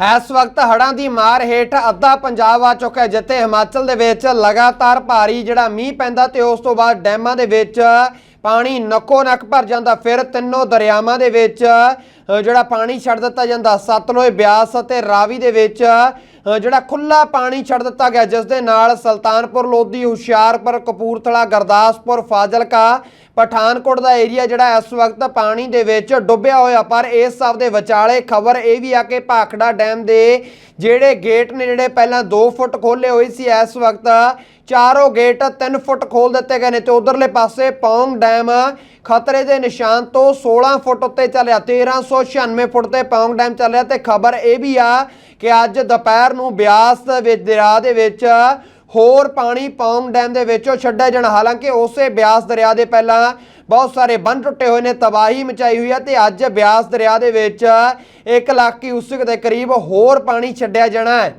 ਇਸ ਵਕਤ ਹੜ੍ਹਾਂ ਦੀ ਮਾਰ ਹੇਠ ਅੱਧਾ ਪੰਜਾਬ ਆ ਚੁੱਕਾ ਹੈ, ਜਿੱਥੇ ਹਿਮਾਚਲ ਦੇ ਵਿੱਚ ਲਗਾਤਾਰ ਭਾਰੀ ਜਿਹੜਾ ਮੀਂਹ ਪੈਂਦਾ ਤੇ ਉਸ ਤੋਂ ਬਾਅਦ ਡੈਮਾਂ ਦੇ ਵਿੱਚ ਪਾਣੀ ਨੱਕੋ ਨੱਕ ਭਰ ਜਾਂਦਾ। ਫਿਰ ਤਿੰਨੋਂ ਦਰਿਆਵਾਂ ਦੇ ਵਿੱਚ ਜਿਹੜਾ ਪਾਣੀ ਛੱਡ ਦਿੱਤਾ ਜਾਂਦਾ। ਸਤਲੁਜ ਬਿਆਸ ਅਤੇ ਰਾਵੀ ਦੇ ਵਿੱਚ ਜਿਹੜਾ ਖੁੱਲਾ ਪਾਣੀ ਛੱਡ ਦਿੱਤਾ ਗਿਆ, ਜਿਸ ਦੇ ਨਾਲ ਸੁਲਤਾਨਪੁਰ, ਲੋਧੀ, ਹੁਸ਼ਿਆਰਪੁਰ, ਕਪੂਰਥਲਾ, ਗੁਰਦਾਸਪੁਰ, ਫਾਜ਼ਿਲਕਾ, ਪਠਾਨਕੋਟ ਦਾ ਏਰੀਆ ਜਿਹੜਾ ਇਸ ਵਕਤ ਪਾਣੀ ਦੇ ਵਿੱਚ ਡੁੱਬਿਆ ਹੋਇਆ। ਪਰ ਇਸ ਸਭ ਦੇ ਵਿਚਾਲੇ ਖਬਰ ਇਹ ਵੀ ਆ ਕਿ ਭਾਖੜਾ ਡੈਮ ਦੇ ਜਿਹੜੇ ਗੇਟ ਨੇ, ਜਿਹੜੇ ਪਹਿਲਾਂ 2 ਫੁੱਟ ਖੋਲੇ ਹੋਏ ਸੀ, ਇਸ ਵਕਤ ਚਾਰੋਂ ਗੇਟ 3 ਫੁੱਟ ਖੋਲ ਦਿੱਤੇ ਗਏ ਨੇ ਤੇ ਉਧਰਲੇ ਪਾਸੇ ਪੌਂਗ ਡੈਮ ਖਤਰੇ ਦੇ ਨਿਸ਼ਾਨ ਤੋਂ 16 ਫੁੱਟ ਉੱਤੇ ਚੱਲਿਆ 1396 ਫੁੱਟ ਤੇ ਪੌਂਗ ਡੈਮ ਚੱਲਿਆ ਤੇ ਖਬਰ ਇਹ ਵੀ ਆ ਕਿ ਅੱਜ ਦੁਪਹਿਰ ਨੂੰ ਬਿਆਸ ਵਿੱਚ, ਦਰਿਆ ਦੇ ਵਿੱਚ ਹੋਰ ਪਾਣੀ ਪੌਂਗ ਡੈਮ ਦੇ ਵਿੱਚੋਂ ਛੱਡਿਆ ਜਾਣਾ। ਹਾਲਾਂਕਿ ਉਸੇ ਬਿਆਸ ਦਰਿਆ ਦੇ ਪਹਿਲਾਂ ਬਹੁਤ ਸਾਰੇ ਬੰਨ ਟੁੱਟੇ ਹੋਏ ਨੇ, ਤਬਾਹੀ ਮਚਾਈ ਹੋਈ ਹੈ ਤੇ ਅੱਜ ਬਿਆਸ ਦਰਿਆ ਦੇ ਵਿੱਚ 1 ਲੱਖ ਕਿਊਸਿਕ ਦੇ ਕਰੀਬ ਹੋਰ ਪਾਣੀ ਛੱਡਿਆ ਜਾਣਾ ਹੈ।